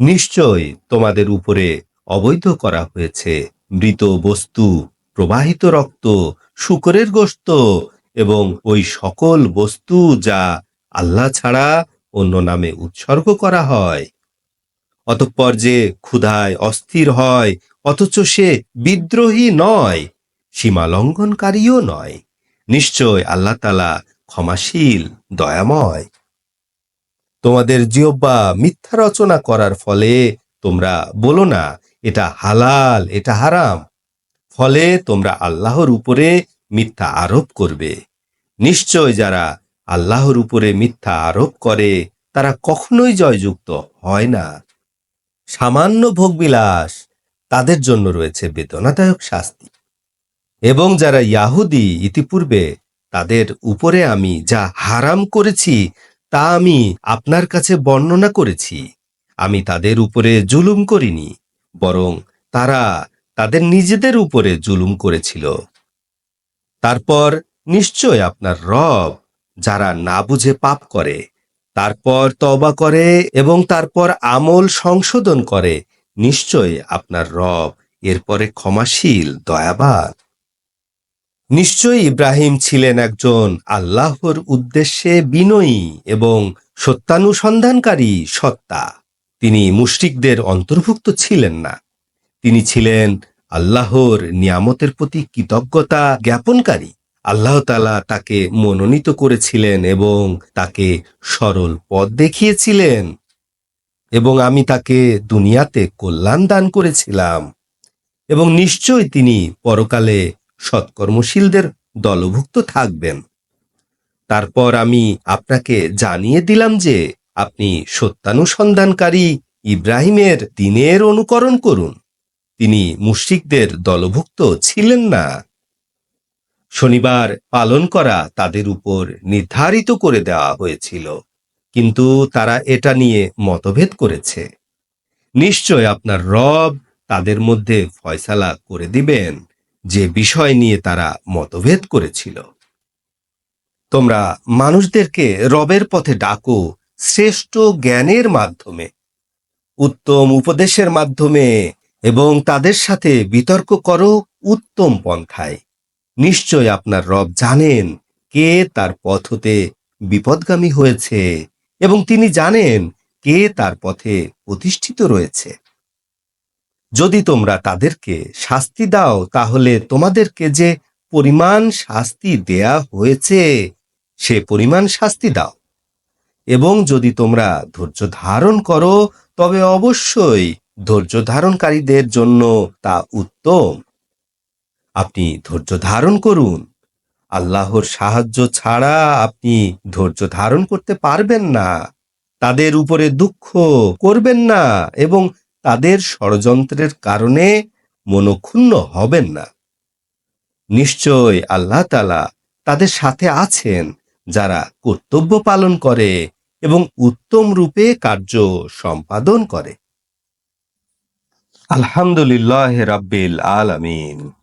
নিশ্চয় তোমাদের উপরে অবৈধ করা হয়েছে। মৃত বস্তু, প্রবাহিত রক্ত, শুকরের গোশত এবং ওই সকল বস্তু যা আল্লাহ ছাড়া অন্য নামে উৎসর্গ করা হয়। অতঃপর যে ক্ষুধায় অস্থির হয়, অথচ সে বিদ্রোহী নয় সীমা লঙ্ঘনকারীও নয়। নিশ্চয় আল্লাহ তালা ক্ষমাশীল, দয়াময়। তোমাদের জিহ্বা মিথ্যা রচনা করার ফলে তোমরা বলো না, এটা হালাল, এটা হারাম। ফলে তোমরা আল্লাহর উপরে মিথ্যা আরোপ করবে। নিশ্চয় যারা আল্লাহর উপরে মিথ্যা আরোপ করে, তারা কখনোই জয়যুক্ত হয় না। সামান্য ভোগবিলাস তাদের জন্য রয়েছে বেদনাদায়ক শাস্তি। এবং যারা ইয়াহুদি ইতিপূর্বে তাদের উপরে আমি যা হারাম করেছি তা আমি আপনার কাছে বর্ণনা করেছি। আমি তাদের উপরে জুলুম করিনি, বরং তারা তাদের নিজেদের উপরে জুলুম করেছিল। তারপর নিশ্চয় আপনার রব, যারা না বুঝে পাপ করে, তারপর তবা করে এবং তারপর আমল সংশোধন করে, নিশ্চয় আপনার রব এরপরে ক্ষমাশীল, দয়াবান। নিশ্চয়ই ইব্রাহিম ছিলেন একজন আল্লাহর উদ্দেশ্যে বিনয়ী এবং সত্যানুসন্ধানকারী সত্তা। তিনি মুশরিকদের অন্তর্ভুক্ত ছিলেন না। তিনি ছিলেন আল্লাহর নিয়ামতের প্রতি কৃতজ্ঞতা জ্ঞাপনকারী। আল্লাহ তালা তাকে মনোনীত করেছিলেন এবং তাকে সরল পথ দেখিয়েছিলেন এবং আমি তাকে দুনিয়াতে কল্যাণ দান করেছিলাম। এবং নিশ্চয় তিনি পরকালে সৎকর্মশীলদের দলভুক্ত থাকবেন। তারপর আমি আপনাকে জানিয়ে দিলাম যে আপনি সত্যানুসন্ধানকারী ইব্রাহিমের দিনের অনুকরণ করুন। তিনি মুশরিকদের দলভুক্ত ছিলেন না। শনিবার পালন করা তাদের উপর নির্ধারিত করে দেওয়া হয়েছিল, কিন্তু তারা এটা নিয়ে মতভেদ করেছে। নিশ্চয় আপনার রব তাদের মধ্যে ফয়সালা করে দিবেন। যে বিষয় নিয়ে তারা মতভেদ করেছিল। তোমরা মানুষদেরকে রবের পথে ডাকো শ্রেষ্ঠ জ্ঞানের মাধ্যমে, উত্তম উপদেশের মাধ্যমে এবং তাদের সাথে বিতর্ক করো উত্তম পন্থায়। নিশ্চয় আপনার রব জানেন কে তার পথ হতে বিপদগামী হয়েছে এবং তিনি জানেন কে তার পথে প্রতিষ্ঠিত রয়েছে। যদি তোমরা তাদেরকে শাস্তি দাও, তাহলে তোমাদেরকে যে পরিমাণ শাস্তি দেয়া হয়েছে, সে পরিমাণ শাস্তি দাও। এবং যদি তোমরা ধৈর্য ধারণ করো, তবে অবশ্যই ধৈর্য ধারণকারীদের জন্য তা উত্তম। আপনি ধৈর্য ধারণ করুন। আল্লাহর সাহায্য ছাড়া আপনি ধৈর্য ধারণ করতে পারবেন না। তাদের উপরে দুঃখ করবেন না এবং তাদের ষড়যন্ত্রের কারণে মনক্ষুণ্ণ হবেন না। নিশ্চয় আল্লাহ তালা তাদের সাথে আছেন, যারা কর্তব্য পালন করে এবং উত্তম রূপে কার্য সম্পাদন করে। আলহামদুলিল্লাহ রাব্বিল আলামিন।